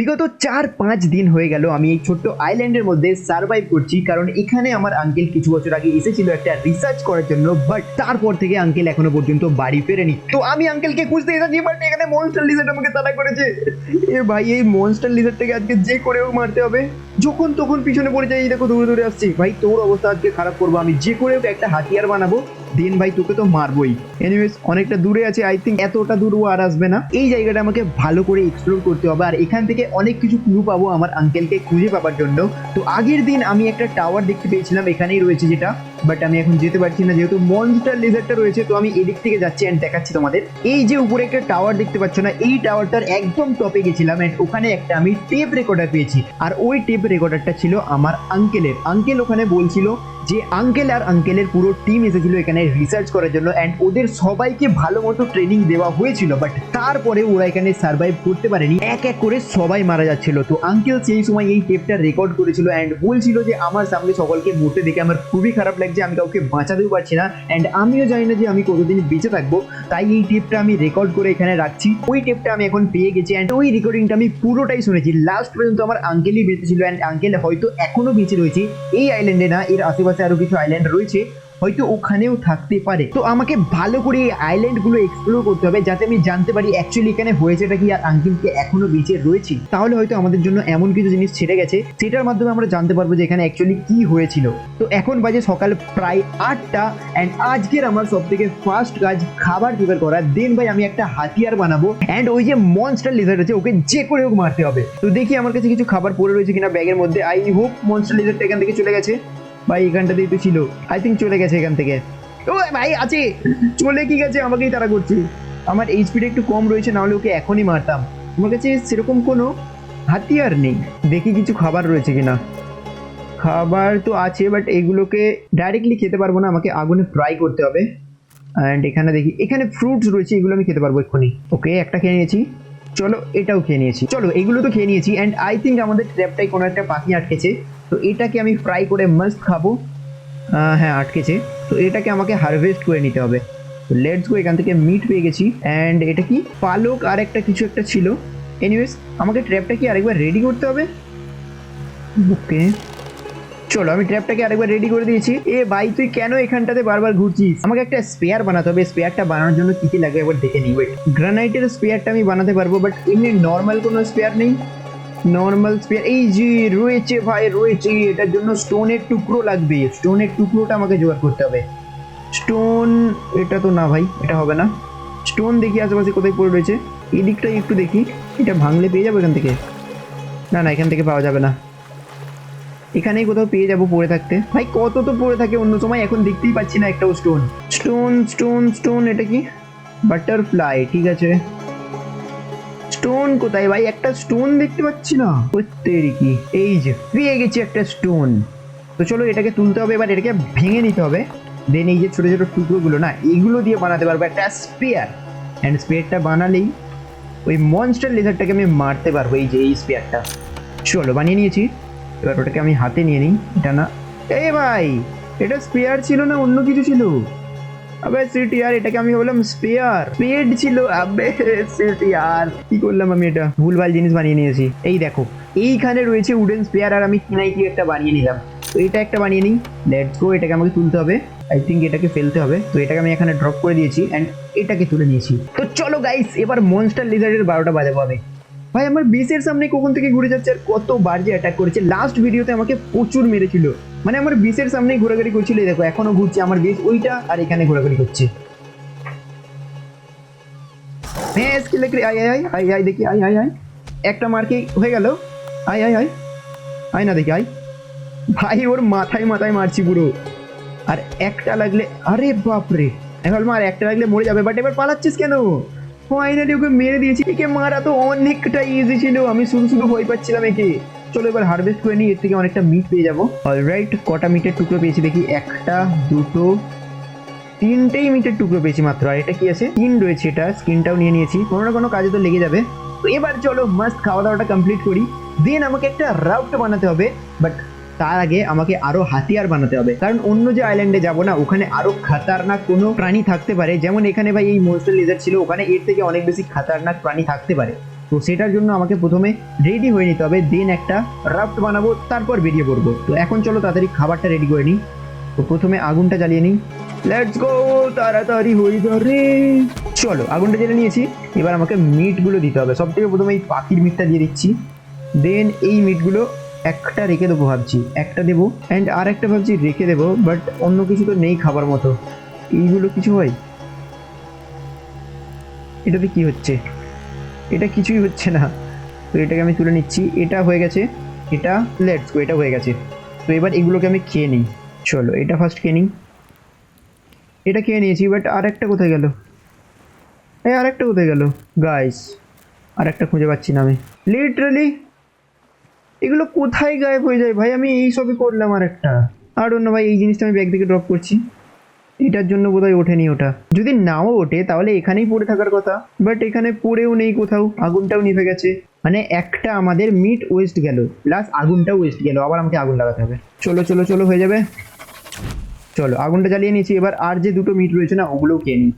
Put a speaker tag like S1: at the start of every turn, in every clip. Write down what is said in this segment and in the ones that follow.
S1: বিগত চার পাঁচ দিন হয়ে গেল আমি এই ছোট্ট আইল্যান্ডের মধ্যে সার্ভাইভ করছি, কারণ এখানে আমার আঙ্কেল কিছু বছর আগে এসেছিল একটা রিসার্চ করার জন্য বাট তারপর থেকে আঙ্কেল এখনও পর্যন্ত বাড়ি ফেরেনি। তো আমি আঙ্কেলকে খুঁজতে এসেছি বাট এখানে মনস্টার লিজার্ড আমাকে তাড়া করেছে। এ ভাই, এই মনস্টার লিজার্ডটাকে আজকে যে করেও মারতে হবে, যখন তখন পিছনে পড়ে যাই দেখো দৌড়ে দৌড়ে আসছি। ভাই, তোর অবস্থা আজকে খারাপ করব, আমি যে করে একটা হাতিয়ার বানাবো দেন ভাই তোকে তো মারবোই। এনিওয়েজ অনেকটা দূরে আছে আই থিঙ্ক এতটা দূর ও আর আসবে না। এই জায়গাটা আমাকে ভালো করে এক্সপ্লোর করতে হবে, আর এখান থেকে অনেক কিছু ক্লু পাবো আমার আঙ্কেলকে খুঁজে পাবার জন্য। তো আগের দিন আমি একটা টাওয়ার দেখতে পেয়েছিলাম, এখানেই রয়েছে যেটা। বাট আমি এখন যেতে পারছি না, যেহেতু মনস্টার লেজারটা রয়েছে, তো আমি এদিক থেকে যাচ্ছি অ্যান্ড দেখাচ্ছি তোমাদের। এই যে উপরে একটা টাওয়ার দেখতে পাচ্ছ না, এই টাওয়ারটার একদম টপে গেছিলাম অ্যান্ড ওখানে একটা আমি টেপ রেকর্ডার পেয়েছি। আর ওই টেপ রেকর্ডারটা ছিল আমার আঙ্কেলের আঙ্কেল ওখানে বলছিল যে আঙ্কেল আর আঙ্কেলের পুরো টিম এসেছিল এখানে রিসার্চ করার জন্য অ্যান্ড ওদের সবাইকে ভালো মতো ট্রেনিং দেওয়া হয়েছিল বাট তারপরে ওরা এখানে সার্ভাইভ করতে পারেনি। এক এক করে সবাই মারা যাচ্ছিল। তো আঙ্কেল সেই সময় এই টেপটা রেকর্ড করেছিল অ্যান্ড বলছিল যে, আমার সামনে সকলকে মরতে দেখে আমার খুবই খারাপ লাগছে আমি কাউকে বাঁচাতেও পারছি না অ্যান্ড আমিও জানি না যে আমি কতদিন বেঁচে থাকব, তাই এই টেপটা আমি রেকর্ড করে এখানে রাখছি। ওই টেপটা আমি এখন পেয়ে গেছি অ্যান্ড ওই রেকর্ডিংটা আমি পুরোটাই শুনেছি। লাস্ট পর্যন্ত আমার আঙ্কেলই বেঁচে ছিল অ্যান্ড আঙ্কেল হয়তো এখনও বেঁচে রয়েছে। এই আইল্যান্ডে না, এর আশেপাশে আরও কিছু আইল্যান্ড রয়েছে। হয়তো ওখানেও থাকতে পারে। তো আমাকে ভালো করে এই আইল্যান্ডগুলো এক্সপ্লোর করতে হবে যাতে আমি জানতে পারি অ্যাকচুয়ালি এখানে হয়েছেটা কি আর আঙ্কেলকে এখনও বেঁচে রয়েছে। তাহলে হয়তো আমাদের জন্য এমন কিছু জিনিস ছেড়ে গেছে, সেটার মাধ্যমে আমরা জানতে পারব যে এখানে অ্যাকচুয়ালি কি হয়েছিল। তো এখন বাজে সকাল প্রায় আটটা অ্যান্ড আজকের আমার সব থেকে ফার্স্ট কাজ খাবার জোগাড় করা। দেন ভাই আমি একটা হাতিয়ার বানাবো অ্যান্ড ওই যে মনস্টার লিজার্ড আছে, ওকে যে করে হোক মারতে হবে। তো দেখি আমার কাছে কিছু খাবার পড়ে রয়েছে কিনা ব্যাগের মধ্যে। আই হোপ মনস্টার লিজার্ডটা এখান থেকে চলে গেছে। ভাই এখানটাতেই তো ছিল। আই থিঙ্ক চলে গেছে এখান থেকে। ও ভাই, আছে। চলে কি গেছে? আমাকেই তারা করছে। আমার এইচপিটা একটু কম রয়েছে, নাহলে ওকে এখনই মারতাম। আমার কাছে সেরকম কোনো হাতিয়ার নেই। দেখি কিছু খাবার রয়েছে কিনা। খাবার তো আছে বাট এগুলোকে ডাইরেক্টলি খেতে পারব না। আমাকে আগুনে ফ্রাই করতে হবে। অ্যান্ড এখানে দেখি, এখানে ফ্রুটস রয়েছে, এগুলো আমি খেতে পারব এক্ষুনি। ওকে, একটা খেয়ে নিয়েছি। চলো, এটাও খেয়ে নিয়েছি। চলো, এগুলো তো খেয়ে নিয়েছি। অ্যান্ড আই থিঙ্ক আমাদের ট্র্যাপটাই কোনো একটা পাখি আটকেছে। তো এটাকে আমি ফ্রাই করে মাস্ট খাব। হ্যাঁ আটকেছে। তো এটাকে আমাকে হারভেস্ট করে নিতে হবে। তো লেটস গো এখান থেকে মিট পেয়ে গেছি। অ্যান্ড এটা কি? পালক আর একটা কিছু একটা ছিল। এনিওয়েজ আমাকে ট্র্যাপটা কি আরেকবার রেডি করতে হবে? ওকে চলো, আমি ট্র্যাপটাকে আরেকবার রেডি করে দিয়েছি। এ ভাই, তুই কেন এখানটাতে বারবার ঘুরছিস? আমাকে একটা স্পেয়ার বানাতে হবে। স্পেয়ারটা বানানোর জন্য কি কি লাগবে একবার দেখে নিই। ওয়েট গ্রানাইটের স্পেয়ারটা আমি বানাতে পারব বাট এমনি নর্মাল কোনো স্পেয়ার নেই। নর্মাল স্পেয়ার এই যে রয়েছে ভাই, রয়েছে, এটার জন্য স্টোনের টুকরো লাগবে। স্টোনের টুকরোটা আমাকে জোগাড় করতে হবে। স্টোন এটা তো না ভাই, এটা হবে না। স্টোন দেখি আশেপাশে কোথায় পড়ে রয়েছে। এই দিকটাই একটু দেখি, এটা ভাঙলে পেয়ে যাব এখান থেকে? না না, এখান থেকে পাওয়া যাবে না। এখানেই কোথাও পেয়ে যাব পড়ে থাকতে। ভাই, কত তো পড়ে থাকে, অন্য সময় এখন দেখতেই পাচ্ছি না একটাও স্টোন স্টোন স্টোন স্টোন এটা কি? বাটারফ্লাই ঠিক আছে। স্টোন কোথায় ভাই? একটা স্টোন দেখতে পাচ্ছি না। প্রত্যেকই কি? এই যে, পেয়ে গেছি একটা স্টোন তো চলো এটাকে তুলতে হবে, এবার এটাকে ভেঙে নিতে হবে। দেন এই যে ছোটো ছোটো টুকরোগুলো না, এগুলো দিয়ে বানাতে পারব একটা স্পেয়ার অ্যান্ড স্পেয়ারটা বানালেই ওই মনস্টার লেজারটাকে আমি মারতে পারব, এই যে, এই স্পেয়ারটা চলো, বানিয়ে নিয়েছি। এবার ওটাকে আমি হাতে নিয়ে নিই। এটা না এই ভাই, এটা স্পেয়ার ছিল না, অন্য কিছু ছিল? আবে সিটি আর এটাকে আমি বললাম স্পেয়ার। পেড ছিল, আবে সিটি আর কি করলাম আমি এটা? ভুলভাল জিনিস বানিয়ে নিয়েছি। এই দেখো, এইখানে রয়েছে উডেন স্পেয়ার আর আমি কিনাই কি একটা বানিয়ে নিলাম। তো এটা একটা বানিয়ে নিই। লেটস গো এটাকে আমাকে তুলতে হবে। আই থিঙ্ক এটাকে ফেলতে হবে। তো এটাকে আমি এখানে ড্রপ করে দিয়েছি অ্যান্ড এটাকে তুলে নিয়েছি। তো চলো গাইস এবার মনস্টার লিজার্ডের বারোটা বাজাবো আমি। ভাই, আমার বিসের সামনে কখন থেকে ঘুরে যাচ্ছে আর কতবার যে অ্যাটাক করেছে। লাস্ট ভিডিওতে আমাকে প্রচুর মেরেছিল। মানে আমার বিসের সামনেই ঘোরাঘুরি করছিল দেখো, এখনও ঘুরছে, আমার বিস ওইটা আর এখানে ঘোরাঘুরি করছে। হ্যাঁ স্কিল দেখি আয় আয় আয় আয় দেখি, আয় আয় আয়। একটা হয়ে গেল। আয় আয় আয়। আয় না দেখি, আয়। ভাই, ওর মাথায় মাথায় মারছি পুরো। আর একটা লাগলে, আরে বাপরে এখন মার একটা লাগলে মরে যাবে বাট এবার পালাচ্ছিস কেন? ফাইনালি ওকে মেরে দিয়েছি, একে মারা তো অনেকটা ইজি ছিল। আমি শুধু শুধু ভয় পাচ্ছিলাম একে। চলো এবার হারভেস্ট করে নিই, এর থেকে অনেকটা মিট পেয়ে যাব। অলরাইট কটা মিটের টুকরো পেয়েছি দেখি, একটা, দুটো, তিনটেই মিটের টুকরো পেয়েছি মাত্র, আর এটা কি আছে? স্কিন রয়েছে এটা স্কিনটাও নিয়ে নিয়েছি, কোনো না কোনো কাজে তো লেগে যাবে। তো এবার চলো মাস্ট খাওয়া দাওয়াটা কমপ্লিট করি। দেন আমাকে একটা রাউট বানাতে হবে বাট তার আগে আমাকে আরও হাতিয়ার বানাতে হবে। কারণ অন্য যে আইল্যান্ডে যাব না, ওখানে আরও খাতারনাক কোনো প্রাণী থাকতে পারে। যেমন এখানে ভাই এই মনস্টার লেজার ছিল, ওখানে এর থেকে অনেক বেশি খাতারনাক প্রাণী থাকতে পারে। তো সেটার জন্য আমাকে প্রথমে রেডি হয়ে নিতে হবে দেন একটা রাফট বানাবো, তারপর বেরিয়ে পড়ব। তো এখন চলো তাড়াতাড়ি খাবারটা রেডি করে নিই। তো প্রথমে আগুনটা জ্বালিয়ে নিই। লেটস গো তাড়াতাড়ি হয়ে যা রে। চলো, আগুনটা জ্বালিয়ে নিয়েছি। এবার আমাকে মিটগুলো দিতে হবে। সব থেকে প্রথমে এই পাখির মিটটা দিয়ে দিচ্ছি। দেন এই মিটগুলো একটা রেখে দেবো ভাবছি। একটা দেবো অ্যান্ড আর একটা ভাবছি রেখে দেবো বাট অন্য কিছু তো নেই খাবার মতো। এইগুলো কিছু হয়? এটাতে কি হচ্ছে? এটা কিছুই হচ্ছে না। তো এটাকে আমি তুলে নিচ্ছি। এটা হয়ে গেছে, এটা লেটস গো এটা হয়ে গেছে। তো এবার এগুলোকে আমি খেয়ে নিই। চলো, এটা ফার্স্ট খেয়ে নিই। এটা খেয়ে নিয়েছি বাট আর একটা কোথায় গেল? এই আর একটা কোথায় গেল? গাইস আর একটা খুঁজে পাচ্ছি না আমি। লিটারালি এগুলো কোথায় গায়েব হয়ে যায় ভাই? আমি এই সবই করলাম আর একটা আর অন্য ভাই, এই জিনিসটা আমি ব্যাগ থেকে ড্রপ করছি। এটার জন্য বোধহয় ওঠেনি ওটা। যদি নাও ওঠে, তাহলে এখানেই পড়ে থাকার কথা। বাট এখানে পড়েও নেই কোথাও, আগুনটাও নিভে গেছে। মানে একটা আমাদের মিট ওয়েস্ট গেল, প্লাস আগুনটাও ওয়েস্ট গেল, আবার আমাকে আগুন লাগাতে হবে। চলো চলো চলো, হয়ে যাবে। চলো, আগুনটা জ্বালিয়ে নিয়েছি, এবার আর যে দুটো মিট রয়েছে না, ওগুলোও খেয়ে নিই।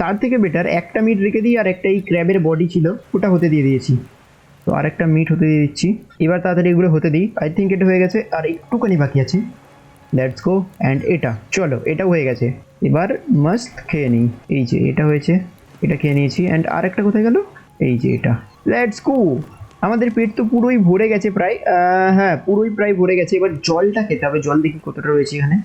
S1: তার থেকে বেটার একটা মিট রেখে দিই, আর একটা এই ক্র্যাবের বডি ছিল, ওটা হতে দিয়ে দিয়েছি। তো আর একটা মিট হতে দিয়ে দিচ্ছি। এবার তাড়াতাড়ি এগুলো হতে দিই। আই থিঙ্ক এটা হয়ে গেছে, আর একটুখানি বাকি আছে। লেটস গো অ্যান্ড এটা। চলো এটাও হয়ে গেছে। এবার মাস্ট খেয়ে নিই। এই যে, এটা হয়েছে। এটা খেয়ে নিয়েছি। অ্যান্ড আর একটা কোথায় গেল? এই যে, এটা। লেটস গো আমাদের পেট তো পুরোই ভরে গেছে প্রায়। হ্যাঁ পুরোই প্রায় ভরে গেছে। এবার জলটা খেতে হবে। জল দেখি কতটা রয়েছে এখানে।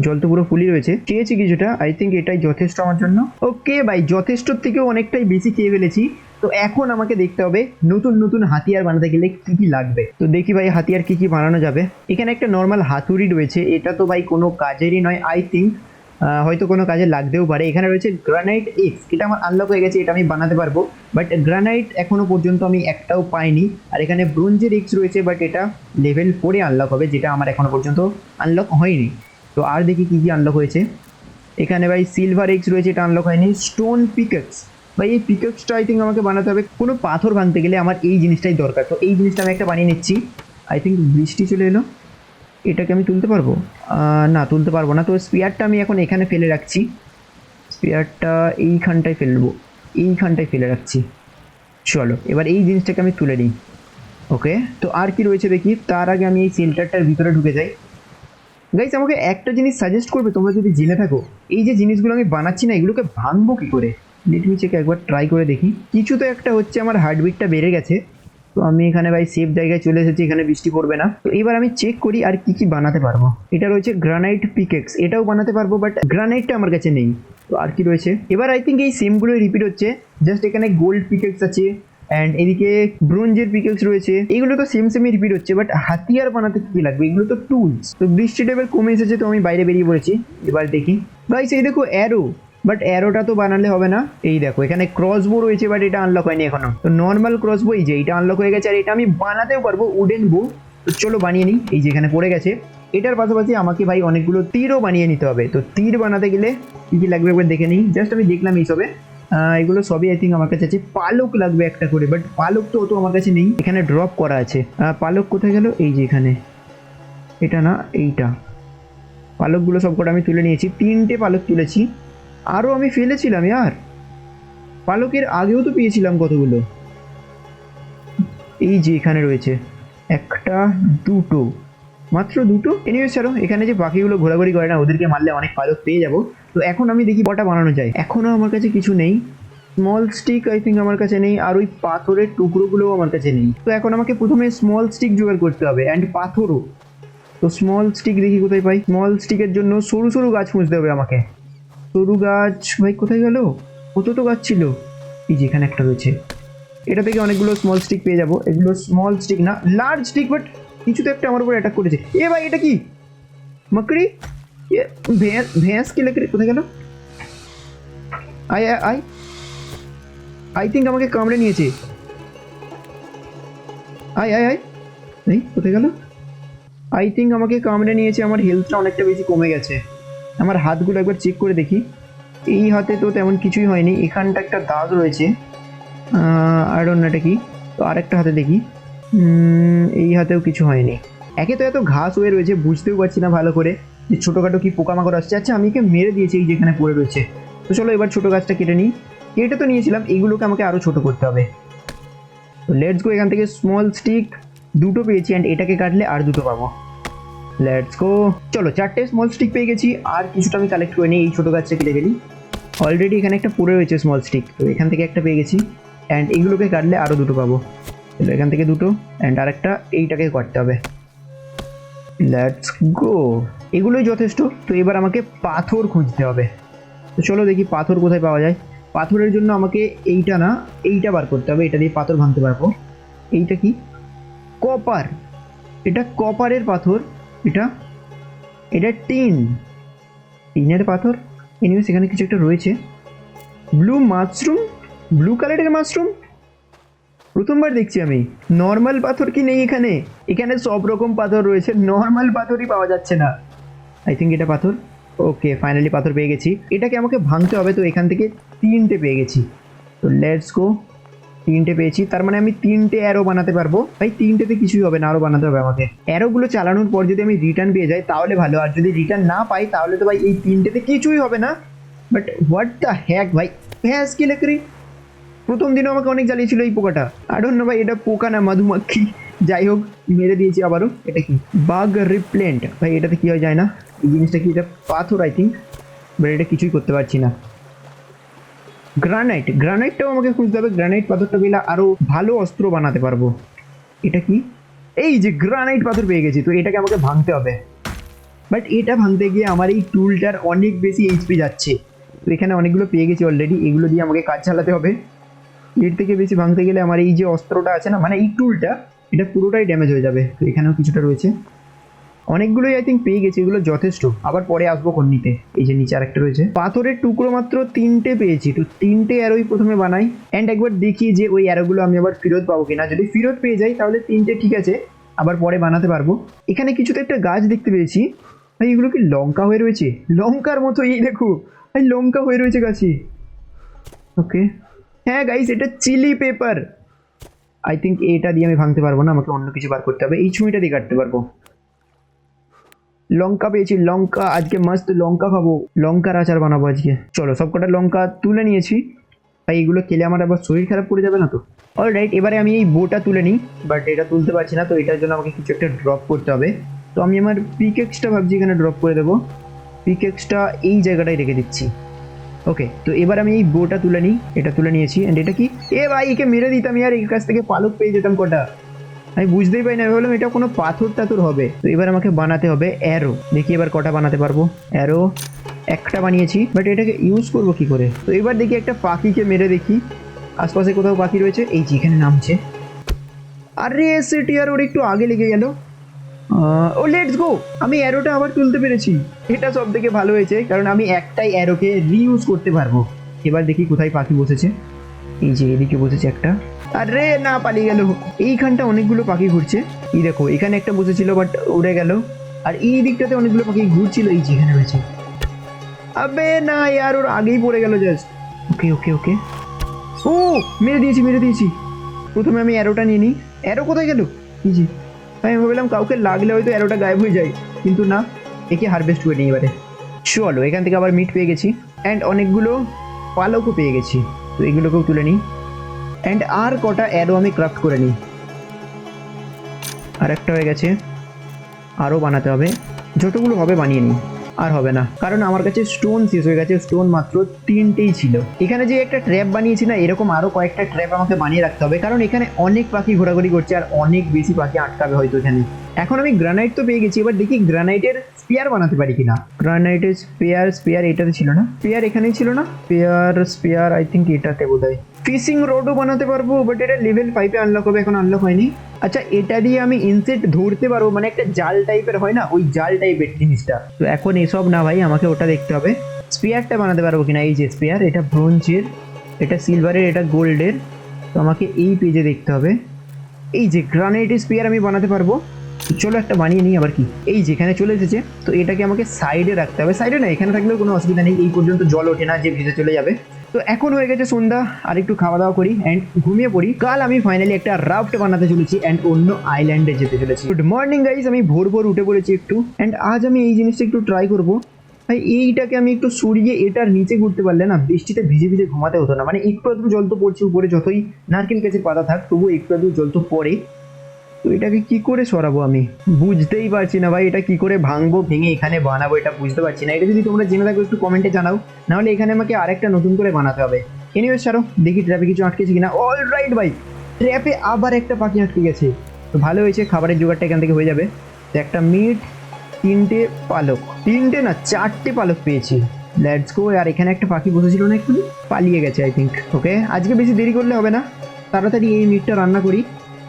S1: জল তো পুরো ফুলই রয়েছে। খেয়েছি কিছুটা। আই থিঙ্ক এটাই যথেষ্ট আমার জন্য। ওকে ভাই যথেষ্টর থেকেও অনেকটাই বেশি খেয়ে ফেলেছি। তো এখন আমাকে দেখতে হবে নতুন নতুন হাতিয়ার বানাতে গেলে কি কি লাগবে। তো দেখি ভাই, হাতিয়ার কি কি বানানো যাবে। এখানে একটা নর্মাল হাতুড়ি রয়েছে। এটা তো ভাই কোনো কাজেরই নয় আই থিঙ্ক হয়তো কোনো কাজে লাগতেও পারে। এখানে রয়েছে গ্রানাইট এক্স এটা আমার আনলক হয়ে গেছে, এটা আমি বানাতে পারব। বাট গ্রানাইট এখনও পর্যন্ত আমি একটাও পাইনি। আর এখানে ব্রোঞ্জের এক্স রয়েছে বাট এটা লেভেল ফোরে আনলক হবে, যেটা আমার এখনও পর্যন্ত আনলক হয়নি। তো আর দেখি কী কী আনলক হয়েছে। এখানে ভাই সিলভার এক্স রয়েছে, এটা আনলক হয়নি। স্টোন পিকেক্স ভাই, এই পিকেক্সটা আই থিঙ্ক আমাকে বানাতে হবে। কোনো পাথর ভাঙতে গেলে আমার এই জিনিসটাই দরকার। তো এই জিনিসটা আমি একটা বানিয়ে নিচ্ছি। আই থিঙ্ক বৃষ্টি চলে এলো। এটাকে আমি তুলতে পারব? না, তুলতে পারব না। তো স্পিয়ারটা আমি এখন এখানে ফেলে রাখছি। স্পিয়ারটা এইখানটায় ফেলব এইখানটায় ফেলে রাখছি। চলো, এবার এই জিনিসটাকে আমি তুলে নিই। ওকে তো আর কি রয়েছে দেখি? তার আগে আমি এই সেল্টারটার ভিতরে ঢুকে যাই। গাইস আমাকে একটা জিনিস সাজেস্ট করবে তোমরা যদি জেনে থাকো। এই যে জিনিসগুলো আমি বানাচ্ছি না, এগুলোকে ভাঙবো কি করে? লেট মি চেক একবার ট্রাই করে দেখি। কিছু তো একটা হচ্ছে আমার হার্টবিটটা বেড়ে গেছে। তো আমি এখানে ভাই সেফ জায়গায় চলে এসেছি, এখানে বৃষ্টি পড়বে না। তো এবার আমি চেক করি আর কি কি বানাতে পারব। এটা রয়েছে গ্রানাইট পিকেক্স এটাও বানাতে পারব বাট গ্রানাইটটা আমার কাছে নেই। তো আর কি রয়েছে? এবার আই থিঙ্ক এই সেমগুলোই রিপিট হচ্ছে। জাস্ট এখানে গোল্ড পিকেক্স আছে অ্যান্ড এদিকে ব্রোঞ্জের পিকেলস রয়েছে। এগুলো তো সেম সেমই রিপিট হচ্ছে বাট হাতিয়ার বানাতে কী লাগবে? এগুলো তো টুলস তো বৃষ্টি লেভেল কমে এসেছে, তো আমি বাইরে বেরিয়ে পড়েছি। এবার দেখি। ভাই সেই দেখো অ্যারো বাট অ্যারোটা তো বানালে হবে না। এই দেখো এখানে ক্রসবো রয়েছে বাট এটা আনলক হয়নি এখনও। তো নর্মাল ক্রসবো এই যে এটা আনলক হয়ে গেছে আর এটা আমি বানাতেও পারব উডেন বো তো চলো বানিয়ে নিই এই যে এখানে পড়ে গেছে। এটার পাশাপাশি আমাকে ভাই অনেকগুলো তীরও বানিয়ে নিতে হবে। তো তীর বানাতে গেলে কী কী লাগবে একবার দেখে নিই। জাস্ট আমি দেখলাম এইসবে। আহ, এগুলো সবই আই থিঙ্ক আমার কাছে আছে। পালক লাগবে একটা করে বাট পালক তো অত আমার কাছে নেই। এখানে ড্রপ করা আছে। পালক কোথায় গেল? এই যে এখানে। এটা না এইটা। পালকগুলো সব কটা আমি তুলে নিয়েছি। তিনটে পালক তুলেছি। আরও আমি ফেলেছিলাম আর পালকের আগেও তো পেয়েছিলাম কতগুলো। এই যে এখানে রয়েছে, একটা, দুটো, মাত্র দুটো? এনিওয়ে ছাড়ো, এখানে যে পাখিগুলো ঘোরাঘুরি করে না, ওদেরকে মারলে অনেক পালক পেয়ে যাব। তো এখন আমি দেখি কটা বানানো যায়। এখনও আমার কাছে কিছু নেই। স্মল স্টিক আই থিঙ্ক আমার কাছে নেই। আর ওই পাথরের টুকরোগুলোও আমার কাছে নেই। তো এখন আমাকে প্রথমে স্মল স্টিক জোগাড় করতে হবে অ্যান্ড পাথরও। তো স্মল স্টিক দেখি কোথায় পাই? স্মল স্টিকের জন্য সরু সরু গাছ খুঁজতে হবে আমাকে। সরু গাছ, ভাই, কোথায় গেল? কত তো গাছ ছিল। এই যে এখানে একটা রয়েছে। এটা থেকে অনেকগুলো স্মল স্টিক পেয়ে যাব। এগুলো স্মল স্টিক না লার্জ স্টিক বাট কিছু তো একটা আমার উপর অ্যাটাক করেছে। এ ভাই, এটা কি? মাকড়ি এ ভ্যাঁস ভ্যাঁস কি লেগে কোথায় গেল? আই আই আই থিঙ্ক আমাকে কামড়ে নিয়েছে। আই আই আই এই, কোথায় গেল? আই থিঙ্ক আমাকে কামড়ে নিয়েছে, আমার হেলথটা অনেকটা বেশি কমে গেছে। আমার হাতগুলো একবার চেক করে দেখি। এই হাতে তো তেমন কিছুই হয়নি, এখানটা একটা দাগ রয়েছে। আর অন্যটা কি? তো আরেকটা হাতে দেখি। এই হাতেও কিছু হয়নি। একে তো এত ঘাস হয়ে রয়েছে, বুঝতেও পারছি না ভালো করে যে ছোটোখাটো কি পোকামাকড় আসছে। আচ্ছা আমি একে মেরে দিয়েছি এই যেখানে পড়ে রয়েছে। তো চলো এবার ছোটো গাছটা কেটে নিই। কেটে তো নিয়েছিলাম এইগুলোকে আমাকে আরও ছোটো করতে হবে। তো লেটস গো এখান থেকে স্মল স্টিক দুটো পেয়েছি অ্যান্ড এটাকে কাটলে আর দুটো পাবো। লেটস গো চলো, চারটে স্মল স্টিক পেয়ে গেছি। আর কিছুটা আমি কালেক্ট করে নিই, এই ছোটো গাছটা কেটে ফেলি। অলরেডি এখানে একটা পড়ে রয়েছে স্মল স্টিক তো এখান থেকে একটা পেয়ে গেছি। অ্যান্ড এগুলোকে কাটলে আরও দুটো পাবো। চলো, এখান থেকে দুটো। অ্যান্ড আরেকটা, এইটাকে কাটতে হবে। লেটস গো এগুলোই যথেষ্ট। তো এবার আমাকে পাথর খুঁজতে হবে। তো চলো দেখি পাথর কোথায় পাওয়া যায়। পাথরের জন্য আমাকে এইটা না, এইটা বার করতে হবে। এটা দিয়ে পাথর ভাঙতে পারব। এইটা কি? কপার। এটা কপারের পাথর। এটা? এটা টিন। টিনের পাথর? এনিওয়েস এখানে কিছু একটা রয়েছে। ব্লু মাশরুম ব্লু কালারের মাশরুম প্রথমবার দেখছি আমি। নর্মাল পাথর কি নেই এখানে? এখানে সব রকম পাথর রয়েছে। নর্মাল পাথরই পাওয়া যাচ্ছে না। আই থিঙ্ক এটা পাথর। ওকে ফাইনালি পাথর পেয়ে গেছি। এটাকে আমাকে ভাঙতে হবে, তো এখান থেকে তিনটে পেয়ে গেছি। তো লেটস গো তিনটে পেয়েছি। তার মানে আমি তিনটে অ্যারো বানাতে পারব। ভাই, তিনটেতে কিছুই হবে না আরও বানাতে হবে আমাকে। অ্যারোগুলো চালানোর পর যদি আমি রিটার্ন পেয়ে যাই, তাহলে ভালো। আর যদি রিটার্ন না পাই, তাহলে তো ভাই এই তিনটেতে কিছুই হবে না। বাট হোয়াট দ্য হ্যাক ভাই? হ্যাঁ কি লেকরি প্রথম দিনও আমাকে অনেক জ্বালিয়েছিল এই পোকাটা। আর অন্য ভাই, এটা পোকা না মধুমাক্ষি। যাই হোক, মেরে দিয়েছি আবারও। এটা কি? বাগ রিপ্লেন্ট ভাই, এটাতে কী হয় যায় না? এই জিনিসটা কি? এটা পাথর আই থিঙ্ক বাট এটা কিছুই করতে পারছি না। গ্রানাইট গ্রানাইটটাও আমাকে খুঁজতে হবে। গ্রানাইট পাথরটা পেলে আরও ভালো অস্ত্র বানাতে পারব। এটা কি? এই যে গ্রানাইট পাথর পেয়ে গেছি, তো এটাকে আমাকে ভাঙতে হবে। বাট এটা ভাঙতে গিয়ে আমার এই টুলটার অনেক বেশি এইচপি যাচ্ছে। তো এখানে অনেকগুলো পেয়ে গেছি অলরেডি এগুলো দিয়ে আমাকে কাজ চালাতে হবে। এর থেকে বেশি ভাঙতে গেলে আমার এই যে অস্ত্রটা আছে না মানে এই টুলটা এটা পুরোটাই ড্যামেজ হয়ে যাবে। তো এখানেও কিছুটা রয়েছে। অনেকগুলোই আই থিঙ্ক পেয়ে গেছি, এগুলো যথেষ্ট। আবার পরে আসব কোন নিতে এই যে নিচে আরেকটা রয়েছে। পাথরের টুকরো মাত্র তিনটে পেয়েছি, তো তিনটে অ্যারোই প্রথমে বানাই। অ্যান্ড একবার দেখি যে ওই অ্যারোগুলো আমি আবার ফেরত পাবো কিনা। যদি ফেরত পেয়ে যাই, তাহলে তিনটে ঠিক আছে। আবার পরে বানাতে পারব। এখানে কিছুতে একটা গাছ দেখতে পেয়েছি। ভাই, এগুলো কি লঙ্কা হয়ে রয়েছে? লঙ্কার মতো এই দেখো। ভাই, লঙ্কা হয়ে রয়েছে গাছে। ওকে হ্যাঁ গাইস এটা চিলি পেপার আই থিঙ্ক এটা দিয়ে আমি ভাঙতে পারব না, আমাকে অন্য কিছু বার করতে হবে। এই ছুঁইটা দিয়ে কাটতে পারব। লঙ্কা পেয়েছি, লঙ্কা আজকে মস্ত লঙ্কা খাব। লঙ্কার আচার বানাবো আজকে। চলো সব কটা লঙ্কা তুলে নিয়েছি। ভাই, এগুলো খেলে আমার আবার শরীর খারাপ করে যাবে না তো? অল রাইট এবারে আমি এই বোটা তুলে নিই বাট এটা তুলতে পারছি না, তো এটার জন্য আমাকে কিছু একটা ড্রপ করতে হবে। তো আমি আমার পিকেক্সটা ভাবছি এখানে ড্রপ করে দেবো। পিকেক্সটা এই জায়গাটায় রেখে দিচ্ছি। ওকে তো এবার আমি এই বোটা তুলে নিই। এটা তুলে নিয়েছি অ্যান্ড এটা কি? এ ভাই, একে মেরে দিতাম, ইয়ার এর কাছ থেকে পালক পেয়ে যেতাম কটা। আমি বুঝতেই পারি না, আমি ভাবলাম এটা কোনো পাথর টাথর হবে। তো এবার আমাকে বানাতে হবে অ্যারো দেখি এবার কটা বানাতে পারব। অ্যারো একটা বানিয়েছি বাট এটাকে ইউজ করব কি করে? তো এবার দেখি একটা পাখিকে মেরে দেখি। আশপাশে কোথাও পাখি রয়েছে, এই যে এখানে নামছে। আরে সেটি আর ওর একটু আগে লেগে গেল। ও লেটস গো আমি অ্যারোটা আবার তুলতে পেরেছি। এটা সব থেকে ভালো হয়েছে, কারণ আমি একটাই অ্যারোকে রিইউজ করতে পারব। এবার দেখি কোথায় পাখি বসেছে। এই যে এদিকে বসেছে একটা। আরে, না, পালিয়ে গেল। এইখানটা অনেকগুলো পাখি ঘুরছে। এই দেখো, এখানে একটা বসেছিল বাট উড়ে গেল। আর এই দিকটাতে অনেকগুলো পাখি ঘুরছিল, এই যে এখানে রয়েছে। আবে, না ইয়ার ওর আগেই পড়ে গেল জাস্ট ওকে ওকে ওকে ও, মেরে দিয়েছি মেরে দিয়েছি। প্রথমে আমি অ্যারোটা নিয়ে নিই। অ্যারো কোথায় গেল? এই যে, আমি ভাবলাম কাউকে লাগলে হয়তো অ্যারোটা গায়েব হয়ে যায়। কিন্তু না, একে হারভেস্ট করে নিই এবারে। চলো, এখান থেকে আবার মিট পেয়ে গেছি। অ্যান্ড অনেকগুলো পালকও পেয়ে গেছি। তো এগুলোকেও তুলে নিই। অ্যান্ড আর কটা অ্যারো আমি ক্রাফট করে নিই। আর একটা হয়ে গেছে। আরও বানাতে হবে। যতগুলো হবে বানিয়ে নিই। আর হবে না। কারণ আমার কাছে স্টোন শেষ হয়ে গেছে। স্টোন মাত্র তিনটেই ছিল। এখানে যে একটা ট্র্যাপ বানিয়েছি না, এরকম আরও কয়েকটা ট্র্যাপ আমাকে বানিয়ে রাখতে হবে। কারণ এখানে অনেক পাখি ঘোরাঘুরি করছে আর অনেক বেশি পাখি আটকাবে হয়তো এখানে। এখন আমি গ্রানাইট তো পেয়ে গেছি। এবার দেখি গ্রানাইটের স্পেয়ার বানাতে পারি কিনা। গ্রানাইটের স্পেয়ার স্পেয়ার এটাতে ছিল না। স্পেয়ার এখানেই ছিল না। স্পেয়ার স্পেয়ার আই থিঙ্ক এটাতে বোধ হয় ফিশিং রোডও বানাতে পারব বাট এটা লেভেল ফাইভে আনলক হবে, এখন আনলক হয়নি। আচ্ছা এটা দিয়ে আমি ইনসেক্ট ধরতে পারব মানে একটা জাল টাইপের হয় না? ওই জাল টাইপের জিনিসটা। তো এখন এসব না ভাই, আমাকে ওটা দেখতে হবে। স্পেয়ারটা বানাতে পারব কিনা? এই যে স্পেয়ার এটা ব্রোঞ্জের এটা সিলভারের এটা গোল্ডের তো আমাকে এই পেজে দেখতে হবে। এই যে গ্রানাইট স্পেয়ার আমি বানাতে পারব। চলো একটা বানিয়ে নিই, আবার কি? এই যেখানে চলে এসেছে, তো এটাকে আমাকে সাইডে রাখতে হবে। সাইডে না, এখানে থাকলেও কোনো অসুবিধা নেই, এই পর্যন্ত জল ওঠে না, যে ভিজে চলে যাবে। তো এখন হয়ে গেছে সন্ধ্যা, আর একটু খাওয়া দাওয়া করি অ্যান্ড ঘুমিয়ে পড়ি। কাল আমি ফাইনালি একটা রাফট বানাতে চলেছি অ্যান্ড অন্য আইল্যান্ডে যেতে চলেছি। গুড মর্নিং গাইজ আমি ভোর ভোর উঠে পড়েছি একটু অ্যান্ড আজ আমি এই জিনিসটা একটু ট্রাই করব। ভাই, এইটাকে আমি একটু সরিয়ে এটার নিচে ঘুরতে পারলে না বৃষ্টিতে ভিজে ভিজে ঘুমাতে হতো না। মানে একটু আধটু জল তো পড়ছে উপরে, যতই নারকেল গাছের পাতা থাক তবু একটু আধটু জল তো পড়ে। তো এটাকে কি করে সরাবো আমি? বুঝতেই পারছি না ভাই, এটা কি করে ভাঙবো, ভেঙে এখানে বানাবো, এটা বুঝতে পারছি না। এটা যদি তোমরা জেনে থাকো, একটু কমেন্টে জানাও। নাহলে এখানে আমাকে আরেকটা নতুন করে বানাতে হবে। এনিওয়েজ ছাড়ো, দেখি ট্র্যাপে কিছু আটকেছে কিনা। অল রাইট ভাই ট্র্যাপে আবার একটা পাখি আটকে গেছে। তো ভালো হয়েছে, খাবারের জোগাড়টা এখান থেকে হয়ে যাবে। তো একটা মিট তিনটে পালক। তিনটে না, চারটে পালক পেয়েছি। লেটস গো আর এখানে একটা পাখি বসেছিল না একটু পালিয়ে গেছে আই থিঙ্ক ওকে আজকে বেশি দেরি করলে হবে না। তাড়াতাড়ি এই মিটটা রান্না করি।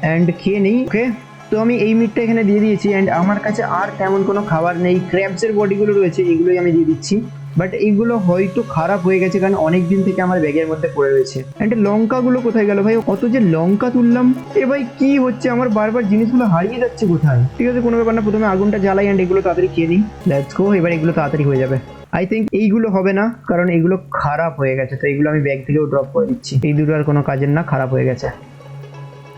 S1: অ্যান্ড খেয়ে নেই ওকে তো আমি এই মিটটা এখানে দিয়ে দিয়েছি অ্যান্ড আমার কাছে আর তেমন কোনো খাবার নেই। ক্র্যাবসের বডিগুলো রয়েছে, এগুলোই আমি দিয়ে দিচ্ছি। বাট এইগুলো হয়তো খারাপ হয়ে গেছে, কারণ অনেক দিন থেকে আমার ব্যাগের মধ্যে পড়ে রয়েছে। অ্যান্ড লঙ্কাগুলো কোথায় গেল ভাই? কত যে লঙ্কা তুললাম, এ ভাই কি হচ্ছে? আমার বারবার জিনিসগুলো হারিয়ে যাচ্ছে কোথায়? ঠিক আছে, কোনো ব্যাপার না, প্রথমে আগুনটা জ্বালাই অ্যান্ড এগুলো তাড়াতাড়ি খেয়ে নিই। লেটস গো এবার এগুলো তাড়াতাড়ি হয়ে যাবে। আই থিঙ্ক এইগুলো হবে না, কারণ এগুলো খারাপ হয়ে গেছে। তো এগুলো আমি ব্যাগ থেকেও ড্রপ করে দিচ্ছি। এই দুটো আর কোনো কাজের না, খারাপ হয়ে গেছে।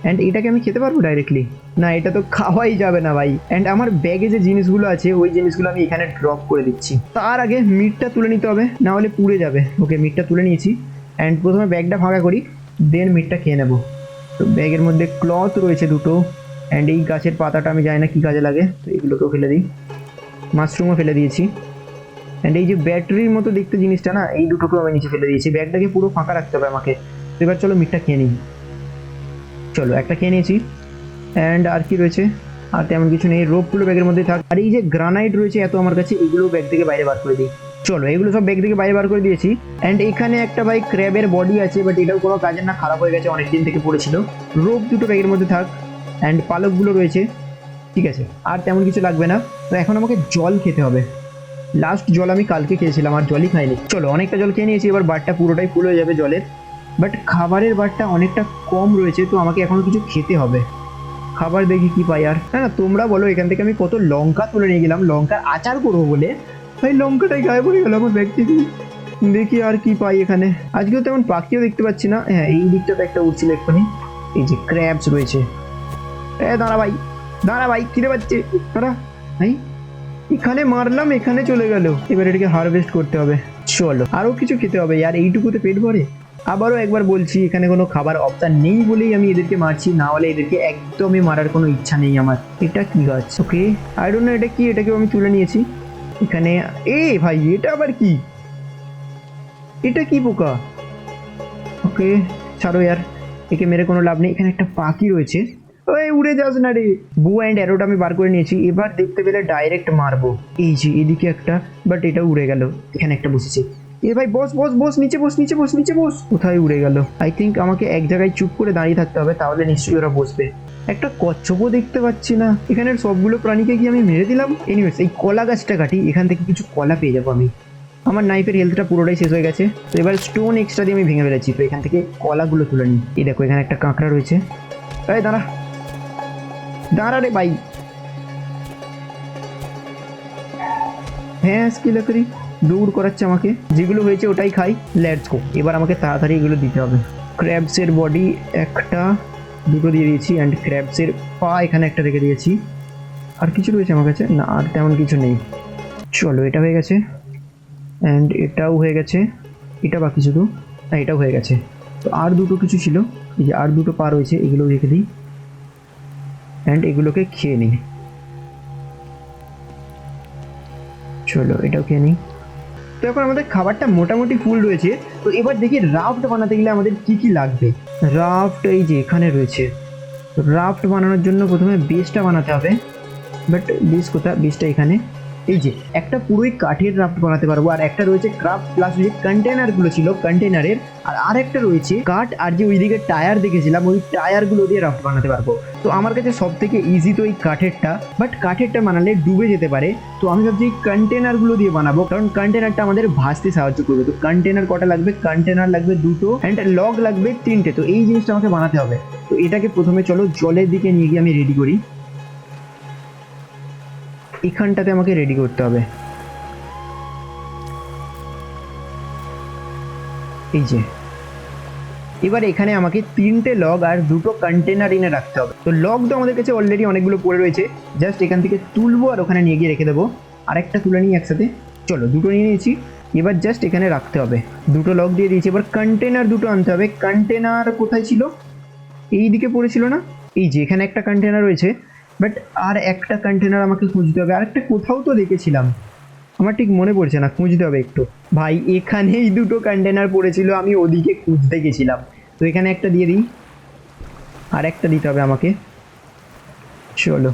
S1: অ্যান্ড এটাকে আমি খেতে পারব ডাইরেক্টলি না, এটা তো খাওয়াই যাবে না ভাই। অ্যান্ড আমার ব্যাগে যে জিনিসগুলো আছে, ওই জিনিসগুলো আমি এখানে ড্রপ করে দিচ্ছি। তার আগে মিটটা তুলে নিতে হবে, না হলে পুড়ে যাবে। ওকে মিটটা তুলে নিয়েছি। অ্যান্ড প্রথমে ব্যাগটা ফাঁকা করি দেন মিটটা খেয়ে নেব। তো ব্যাগের মধ্যে ক্লথ রয়েছে দুটো। অ্যান্ড এই গাছের পাতাটা আমি জানি না কী কাজে লাগে, তো এগুলোকেও ফেলে দিই। মাশরুমও ফেলে দিয়েছি। অ্যান্ড এই যে ব্যাটারির মতো দেখতে জিনিসটা না, এই দুটোকেও আমি নিচে ফেলে দিয়েছি। ব্যাগটাকে পুরো ফাঁকা রাখতে হবে আমাকে। তো এবার চলো মিটটা খেয়ে নিই। চলো, একটা খেয়ে নিয়েছি। অ্যান্ড আর কি রয়েছে? আর তেমন কিছু নেই। রোপগুলো ব্যাগের মধ্যে থাক। আর এই যে গ্রানাইট রয়েছে, এত আমার কাছে, এগুলো ব্যাগ থেকে বাইরে বার করে দিই। চলো, এগুলো সব ব্যাগ থেকে বাইরে বার করে দিয়েছি। অ্যান্ড এখানে একটা ভাই ক্র্যাবের বডি আছে বাট এটাও কোনো কাজের না, খারাপ হয়ে গেছে, অনেক দিন থেকে পড়েছিল। রোপ দুটো ব্যাগের মধ্যে থাক। অ্যান্ড পালকগুলো রয়েছে। ঠিক আছে। আর তেমন কিছু লাগবে না। তো এখন আমাকে জল খেতে হবে। লাস্ট জল আমি কালকে খেয়েছিলাম, আর জলই খাইনি। চলো, অনেকটা জল খেয়ে নিয়েছি, এবার বারটা পুরোটাই ফুল হয়ে যাবে জলের। বাট খাবারের বারটা অনেকটা কম রয়েছে, তো আমাকে এখনও কিছু খেতে হবে। খাবার দেখি কি পাই আর। না তোমরা বলো, এখান থেকে আমি কত লঙ্কা তুলে নিয়ে গেলাম। লঙ্কার আচার করব বলে। ভাই, লঙ্কাটাই গায়ে পড়ে গেল আমার ব্যাগ থেকে দেখি আর কি পাই এখানে। আজকেও তেমন পাখিও দেখতে পাচ্ছি না। হ্যাঁ এই দিকটাতে একটা উঠছিল এক্ষুনি। এই যে ক্র্যাবস রয়েছে। এ, দাঁড়া ভাই দাঁড়া ভাই কিনে পাচ্ছে। দাঁড়া, ভাই, এখানে মারলাম, এখানে চলে গেল। এবার এটাকে হারভেস্ট করতে হবে। চলো আরও কিছু খেতে হবে। আর এইটুকুতে পেট ভরে? আবারও একবার বলছি, এখানে কোনো খাবার অপশান নেই বলেই আমি এদেরকে মারছি, না হলে এদেরকে একদমই মারার কোনো ইচ্ছা নেই আমার। এটা কি গাছ? ওকে আই ডোন্ট নো এটা কি, এটাকেও আমি তুলে নিয়েছি। এখানে, এ ভাই, এটা আবার কি? এটা কি পোকা? ওকে, ছাড়ো ইয়ার, একে মেরে কোনো লাভ নেই। এখানে একটা পাখি রয়েছে। ওই, উড়ে যাস না রে। বু অ্যান্ড অ্যারোটা আমি বার করে নিয়েছি। এবার দেখতে পেলে ডাইরেক্ট মারবো। এই যে, এদিকে একটা বাট এটা উড়ে গেল। এখানে একটা বসেছে। এ ভাই, বস বস বস, নিচে বস নিচে বস নিচে বস। কোথায় উড়ে গেল? আই থিঙ্ক আমাকে এক জায়গায় চুপ করে দাঁড়িয়ে থাকতে হবে, তাহলে নিশ্চয়ই ওরা বসবে। একটা কচ্ছপও দেখতে পাচ্ছি না। এখানের সবগুলো প্রাণীকে কি আমি মেরে দিলাম? এনিওয়েস এই কলা গাছটা কাটি, এখান থেকে কিছু কলা পেয়ে যাব আমি। আমার নাইফের হেলথটা পুরোটাই শেষ হয়ে গেছে। তো এবার স্টোন এক্সট্রা দিয়ে আমি ভেঙে ফেলেছি। তো এখান থেকে কলাগুলো তুলে নিই। এই দেখো, এখানে একটা কাঁকড়া রয়েছে। এই দাঁড়া। দাঁড়া রে ভাই। হ্যাঁ স্কিল করি দৌড় করাচ্ছে আমাকে। যেগুলো হয়েছে ওটাই খাই। লেটস গো এবার আমাকে তাড়াতাড়ি এগুলো দিতে হবে। ক্র্যাবসের বডি একটা, দুটো দিয়ে দিয়েছি অ্যান্ড ক্র্যাবসের পা এখানে একটা রেখে দিয়েছি। আর কিছু রয়েছে আমার কাছে? না, আর তেমন কিছু নেই। চলো, এটা হয়ে গেছে। অ্যান্ড এটাও হয়ে গেছে। এটা বাকি শুধু। না এটাও হয়ে গেছে। তো আর দুটো কিছু ছিল। এই যে আর দুটো পা রয়েছে এগুলো রেখে দিই। অ্যান্ড এগুলোকে খেয়ে নিই। চলো, এটাও খেয়ে নিই। তো এখন আমাদের খাবারটা মোটামুটি ফুল রয়েছে। তো এবার দেখি রাফট বানাতে গেলে আমাদের কি কি লাগবে? রাফট এই যে এখানে রয়েছে। রাফট বানানোর জন্য প্রথমে বেসটা বানাতে হবে। বাট বেস কোথায়? বেসটা এখানে। এই যে, একটা পুরোই কাঠের রাফট বানাতে পারব, আর একটা রয়েছে ক্রাফট প্লাস যে কন্টেনারগুলো ছিল কন্টেনারের আর আরেকটা রয়েছে কাঠ, আর যে ওইদিকে টায়ার দেখেছিলাম, ওই টায়ারগুলো দিয়ে রাফট বানাতে পারব। তো আমার কাছে সব থেকে ইজি তো এই কাঠেরটা বাট কাঠেরটা বানালে ডুবে যেতে পারে। তো আমি ভাবছি কন্টেনারগুলো দিয়ে বানাবো, কারণ কন্টেনারটা আমাদের ভাসতে সাহায্য করবে। তো কন্টেনার কটা লাগবে? কন্টেনার লাগবে দুটো অ্যান্ড লগ লাগবে তিনটে। তো এই জিনিসটা আমাকে বানাতে হবে। তো এটাকে প্রথমে চলো জলের দিকে নিয়ে গিয়ে আমি রেডি করি। এখানটাতে আমাকে রেডি করতে হবে। এই যে। এবার এখানে আমাকে তিনটে লগ আর দুটো কন্টেনার এনে রাখতে হবে। তো লগ তো আমাদের কাছে অলরেডি অনেকগুলো পড়ে রয়েছে। জাস্ট এখান থেকে তুলবো আর ওখানে নিয়ে গিয়ে রেখে দেবো। আরেকটা তুলে নিই একসাথে। চলো, দুটো নিয়ে নিয়েছি। এবার জাস্ট এখানে রাখতে হবে। দুটো লক দিয়ে দিয়েছি। এবার কন্টেনার দুটো আনতে হবে। কন্টেনার কোথায় ছিল? এই দিকে পড়েছিল না? এই যে, এখানে একটা কন্টেনার রয়েছে। বাট আর একটা কন্টেনার আমাকে খুঁজতে হবে। আর একটা কোথাও তো দেখেছিলাম। আমার ঠিক মনে পড়ছে না, খুঁজতে হবে একটু। ভাই, এখানেই দুটো কন্টেনার পড়েছিল, আমি ওদিকে খুঁজতে গেছিলাম। তো এখানে একটা দিয়ে দিই। আর একটা দিতে হবে আমাকে। চলো।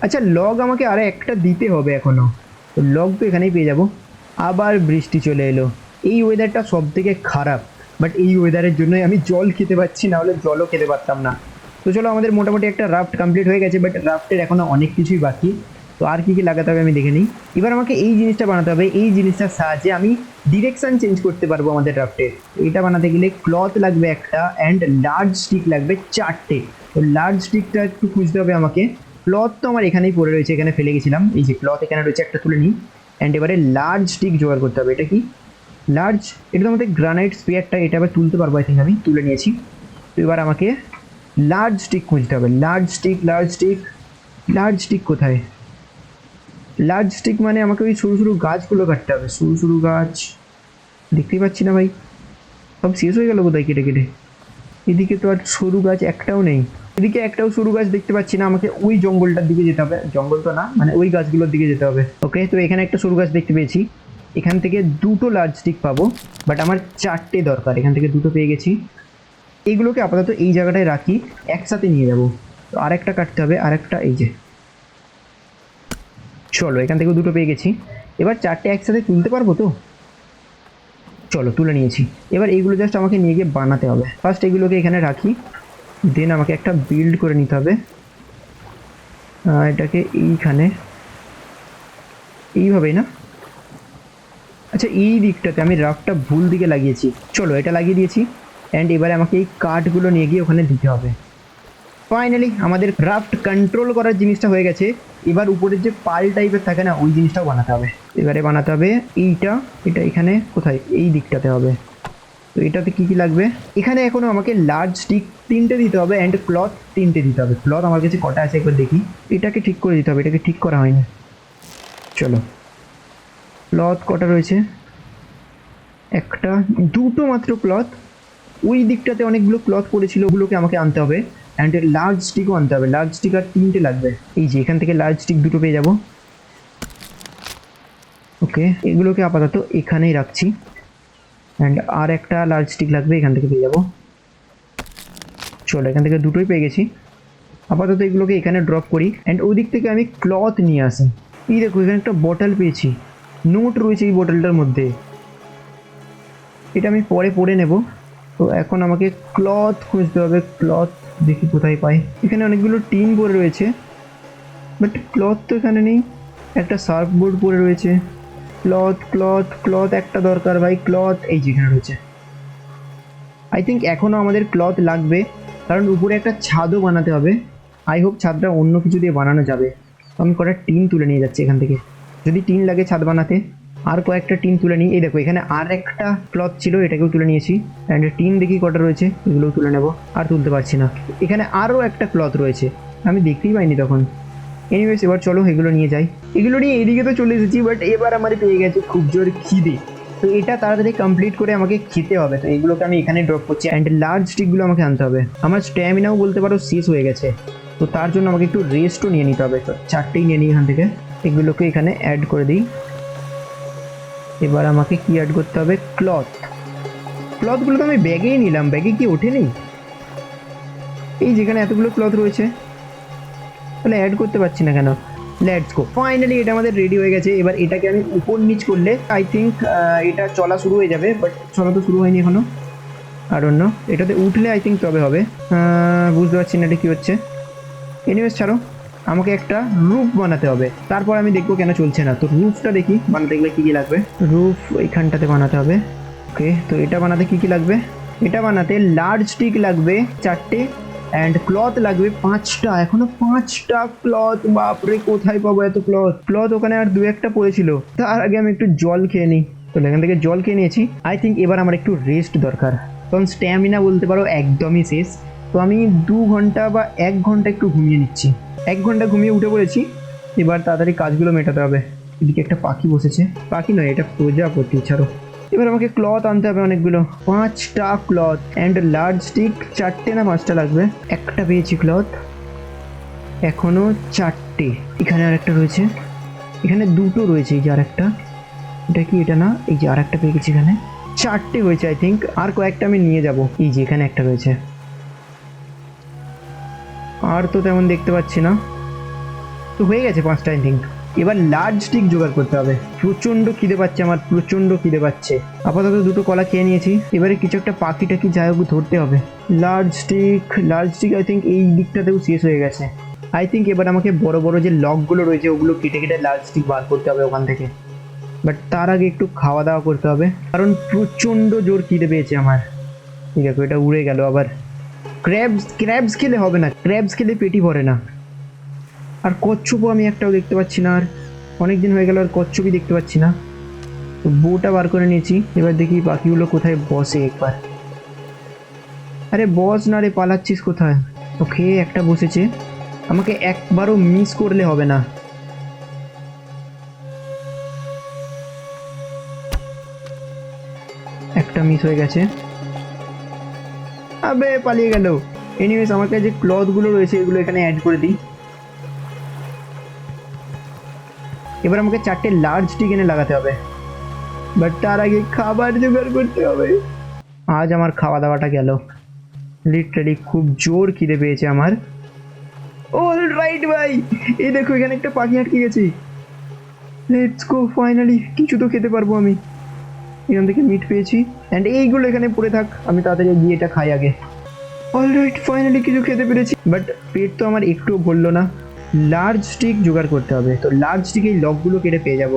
S1: আচ্ছা লগ আমাকে আর একটা দিতে হবে এখনও তো লগ তো এখানেই পেয়ে যাব। আবার বৃষ্টি চলে এলো। এই ওয়েদারটা সব থেকে খারাপ। বাট এই ওয়েদারের জন্যই আমি জল খেতে পাচ্ছি না হলে জলও খেতে পারতাম না। তো চলো আমাদের মোটামুটি একটা রাফট কমপ্লিট হয়ে গেছে বাট রাফটের এখনও অনেক কিছুই বাকি। তো আর কী কী লাগাতে হবে আমি দেখে নিই। এবার আমাকে এই জিনিসটা বানাতে হবে, এই জিনিসটার সাহায্যে আমি ডিরেকশান চেঞ্জ করতে পারব আমাদের রাফটের এটা বানাতে গেলে ক্লথ লাগবে একটা অ্যান্ড লার্জ স্টিক লাগবে চারটে। তো লার্জ স্টিকটা একটু খুঁজতে হবে আমাকে। ক্লথ তো আমার এখানেই পড়ে রয়েছে, এখানে ফেলে গেছিলাম। এই যে ক্লথ এখানে রয়েছে, একটা তুলে নিই। অ্যান্ড এবারে লার্জ স্টিক জোগাড় করতে হবে, এটা কি? লার্জ এটা তো আমাদের গ্রানাইট স্পেয়ারটা এটা আবার তুলতে পারব আই থিঙ্ক আমি। তুলে নিয়েছি। তো এবার আমাকে লার্জ স্টিক খুঁজতে হবে। Large stick large stick large stick কোথায়? লার্জ স্টিক মানে আমাকে ওই সরু সরু গাছগুলো কাটতে হবে। সরু সরু গাছ। দেখতেই পাচ্ছি না ভাই। সব শেষ হয়ে গেল কোথায় কেটে কেটে। এদিকে তো আর সরু গাছ একটাও নেই। এদিকে একটাও সরু গাছ দেখতে পাচ্ছি না। আমাকে ওই জঙ্গলটার দিকে যেতে হবে। জঙ্গল তো না মানে ওই গাছগুলোর দিকে যেতে হবে। ওকে তো এখানে একটা সরু গাছ দেখতে পেয়েছি। এখান থেকে দুটো লার্জ স্টিক পাবো বাট আমার চারটে দরকার। এখান থেকে দুটো পেয়ে গেছি। এইগুলোকে আপাতত এই জায়গাটায় রাখি, একসাথে নিয়ে যাব। তো আরেকটা কাটতে হবে, আরেকটা এই যে। চলো, এখান থেকে দুটো পেয়ে গেছি। এবার চারটে একসাথে তুলতে পারব তো? চলো, তুলে নিয়েছি। এবার এইগুলো জাস্ট আমাকে নিয়ে গিয়ে বানাতে হবে। ফার্স্ট এগুলোকে এখানে রাখি। দেন আমাকে একটা বিল্ড করে নিতে হবে। এটাকে এইখানে। এইভাবেই না? আচ্ছা এই দিকটাতে আমি রাফটা ভুল দিকে লাগিয়েছি। চলো, এটা লাগিয়ে দিয়েছি। অ্যান্ড এবারে আমাকে এই কাঠগুলো নিয়ে গিয়ে ওখানে দিতে হবে। ফাইনালি আমাদের ক্রাফট কন্ট্রোল করার জিনিসটা হয়ে গেছে। এবার উপরের যে পাল টাইপের থাকে না, ওই জিনিসটাও বানাতে হবে। এবারে বানাতে হবে এইটা। এটা এখানে কোথায়? এই দিকটাতে হবে। তো এটাতে কী কী লাগবে? এখানে এখনও আমাকে লার্জ স্টিক তিনটে দিতে হবে অ্যান্ড ক্লথ তিনটে দিতে হবে। ক্লথ আমার কাছে কটা আছে একবার দেখি। এটাকে ঠিক করে দিতে হবে। এটাকে ঠিক করা হয়নি। চলো। ক্লথ কটা রয়েছে? একটা, দুটো মাত্র ক্লথ ওই দিকটাতে অনেকগুলো ক্লথ পড়েছিল ওগুলোকে আমাকে আনতে হবে। অ্যান্ড এর লার্জ স্টিকও আনতে হবে। লার্জ স্টিক আর তিনটে লাগবে। এই যে, এখান থেকে লার্জ স্টিক দুটো পেয়ে যাব। ওকে এগুলোকে আপাতত এখানেই রাখছি। অ্যান্ড আর একটা লার্জ স্টিক লাগবে, এখান থেকে পেয়ে যাব। চলো, এখান থেকে দুটোই পেয়ে গেছি। আপাতত এগুলোকে এখানে ড্রপ করি। অ্যান্ড ওই দিক থেকে আমি ক্লথ নিয়ে আসি। এই দেখো, এখানে একটা বটল পেয়েছি। নোট রয়েছে এই বটলটার মধ্যে। এটা আমি পরে পড়ে নেব। তো এখন আমাকে ক্লথ খুঁজতে হবে। ক্লথ দেখি কোথায় পাই। এখানে অনেকগুলো টিন পরে রয়েছে। বাট ক্লথ তো এখানে নেই। একটা সার্ফ বোর্ড পরে রয়েছে। ক্লথ ক্লথ ক্লথ একটা দরকার ভাই। ক্লথ এই যেখানে রয়েছে। আই থিঙ্ক এখনও আমাদের ক্লথ লাগবে। কারণ উপরে একটা ছাদও বানাতে হবে। আই হোপ ছাদটা অন্য কিছু দিয়ে বানানো যাবে। আমি কটা টিন তুলে নিয়ে যাচ্ছি এখান থেকে। যদি টিন লাগে ছাদ বানাতে। আর কয়েকটা টিন তুলে নিই। এই দেখো, এখানে আর একটা ক্লথ ছিল, এটাকেও তুলে নিয়েছি। অ্যান্ড টিন দেখি কটা রয়েছে, এগুলোও তুলে নেব, আর তুলতে পারছি না। এখানে আরও একটা ক্লথ রয়েছে, আমি দেখতেই পাইনি তখন। এনিওয়েজ এবার চলো এগুলো নিয়ে যাই। এগুলো নিয়ে এদিকে তো চলে এসেছি বাট এবার আমার পেয়ে গেছে খুব জোর খিদে। তো এটা তাড়াতাড়ি কমপ্লিট করে আমাকে খেতে হবে। তো এগুলোকে আমি এখানে ড্রপ করছি অ্যান্ড লার্জ স্টিকগুলো আমাকে আনতে হবে। আমার স্ট্যামিনাও বলতে পারো শেষ হয়ে গেছে। তো তার জন্য আমাকে একটু রেস্টও নিয়ে নিতে হবে। তো চারটেই নিয়ে নিই এখান থেকে। এগুলোকে এখানে অ্যাড করে দিই। এবার আমাকে কি অ্যাড করতে হবে? ক্লথ ক্লথগুলো তো আমি ব্যাগেই নিলাম। ব্যাগে কি ওঠেনি? এই যেখানে এতগুলো ক্লথ রয়েছে। তাহলে অ্যাড করতে পারছি না কেন? লেটস গো ফাইনালি এটা আমাদের রেডি হয়ে গেছে। এবার এটাকে আমি উপর নিচ করলে আই থিঙ্ক এটা চলা শুরু হয়ে যাবে বাট চলা তো শুরু হয়নি এখনও। আর অন্য এটাতে উঠলে আই থিঙ্ক তবে হবে। বুঝতে পারছি না এটা কী হচ্ছে। এনিওয়েজ ছাড়ো। আমাকে একটা রুফ বানাতে হবে। তারপর আমি দেখব কেন চলছে না। তো রুফটা দেখি, বানাতে গেলে কী কী লাগবে? রুফ এইখানটাতে বানাতে হবে। ওকে, তো এটা বানাতে কী কী লাগবে? এটা বানাতে লার্জ স্টিক লাগবে, চারটে অ্যান্ড ক্লথ লাগবে পাঁচটা। এখনও পাঁচটা ক্লথ বাপরে, কোথায় পাবো এত ক্লথ ক্লথ ওখানে আর দু একটা পড়েছিল। তার আগে আমি একটু জল খেয়ে নিই। তো এখান থেকে জল খেয়ে নিয়েছি। আই থিঙ্ক এবার আমার একটু রেস্ট দরকার। কারণ স্ট্যামিনা বলতে পারো একদমই শেষ। তো আমি দু ঘণ্টা বা এক ঘণ্টা একটু ঘুমিয়ে নিচ্ছি। এক ঘণ্টা ঘুমিয়ে উঠে পড়েছি। এবার তাড়াতাড়ি কাজগুলো মেটাতে হবে। এদিকে একটা পাখি বসেছে। পাখি নয়, এটা প্রজাপতি, ছাড়ো। এবার আমাকে ক্লথ আনতে হবে অনেকগুলো। পাঁচটা ক্লথ অ্যান্ড লার্জ স্টিক চারটে না পাঁচটা লাগবে? একটা পেয়েছি ক্লথ এখনও চারটে। এখানে আরেকটা রয়েছে। এখানে দুটো রয়েছে, এই যে আর একটা এটা কি, এটা না? এই যে আরেকটা পেয়ে গেছি এখানে। চারটে হয়েছে আই থিঙ্ক আর কয়েকটা আমি নিয়ে যাব। এই যে এখানে একটা রয়েছে। আর তো তেমন দেখতে পাচ্ছি না। তো হয়ে গেছে পাঁচটা আই থিঙ্ক এবার লার্জ স্টিক জোগাড় করতে হবে। প্রচণ্ড খিদে পাচ্ছে আমার প্রচণ্ড খিদে পাচ্ছে। আপাতত দুটো কলা খেয়ে নিয়েছি। এবারে কিছু একটা পাখি টাকি যাই হোক ধরতে হবে। Large stick large stick I think এই দিকটাতেও শেষ হয়ে গেছে। আই থিঙ্ক এবার আমাকে বড় বড় যে লকগুলো রয়েছে ওগুলো কেটে কেটে লার্জ স্টিক বার করতে হবে ওখান থেকে। বাট তার আগে একটু খাওয়া দাওয়া করতে হবে। কারণ প্রচণ্ড জোর খিদে পেয়েছে আমার। ঠিক আছে এটা উড়ে গেল আবার। ক্র্যাবস ক্র্যাবস খেলে হবে না। ক্র্যাবস খেলে পেটি ভরে না। আর কচ্ছপও আমি একটাও দেখতে পাচ্ছি না। আর অনেক দিন হয়ে গেল আর কচ্ছপই দেখতে পাচ্ছি না। তো বউটা বার করে নিয়েছি। এবার দেখি পাখিগুলো কোথায় বসে একবার। আরে বস না রে, পালাচ্ছিস কোথায়? ওকে একটা বসেছে। আমাকে একবারও মিস করলে হবে না। একটা মিস হয়ে গেছে। আবে, পালিয়ে গেল। এনিওয়েজ আমার কাছে যে ক্লথগুলো রয়েছে, এগুলো এখানে অ্যাড করে দিই। এবার আমাকে চারটে লার্জ টিক এনে লাগাতে হবে। বাট তার আগে খাবার জোগাড় করতে হবে। আজ আমার খাওয়া দাওয়াটা গেল। লিটারালি খুব জোর খিদে পেয়েছে আমার। অল রাইট ভাই! এই দেখো, এখানে একটা পাখি আটকে গেছি। লেটস গো ফাইনালি কিছু তো খেতে পারব আমি। এখান থেকে মিট পেয়েছি। অ্যান্ড এইগুলো এখানে পড়ে থাক, আমি তাড়াতাড়ি গিয়ে এটা খাই আগে। অলরাইট ফাইনালি কিছু খেতে পেরেছি বাট পেট তো আমার একটুও ভরলো না। লার্জ স্টিক জোগাড় করতে হবে। তো লার্জ স্টিক এই লকগুলো কেটে পেয়ে যাব।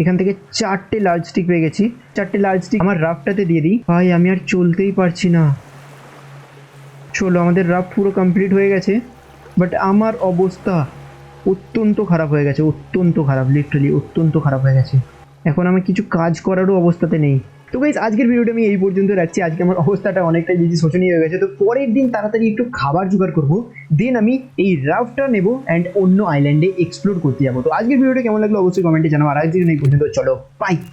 S1: এখান থেকে চারটে লার্জ স্টিক পেয়ে গেছি। চারটে লার্জ স্টিক আমার রাফটাতে দিয়ে দিই। ভাই, আমি আর চলতেই পারছি না। চলো, আমাদের রাফ পুরো কমপ্লিট হয়ে গেছে। বাট আমার অবস্থা অত্যন্ত খারাপ হয়ে গেছে, অত্যন্ত খারাপ লিটারালি অত্যন্ত খারাপ হয়ে গেছে। এখন আমি কিছু কাজ করারও অবস্থাতে নেই। তো গাইজ আজকের ভিডিওটা আমি এই পর্যন্ত রাখছি। আজকে আমার অবস্থাটা অনেকটাই বেশি শোচনীয় হয়ে গেছে। তো পরের দিন তাড়াতাড়ি একটু খাবার জোগাড় করব। দেন আমি এই রাফটা নেব অ্যান্ড অন্য আইল্যান্ডে এক্সপ্লোর করতে যাব। তো আজকের ভিডিওটা কেমন লাগল অবশ্যই কমেন্টে জানাব আর আজকের এই পর্যন্ত। চলো বাই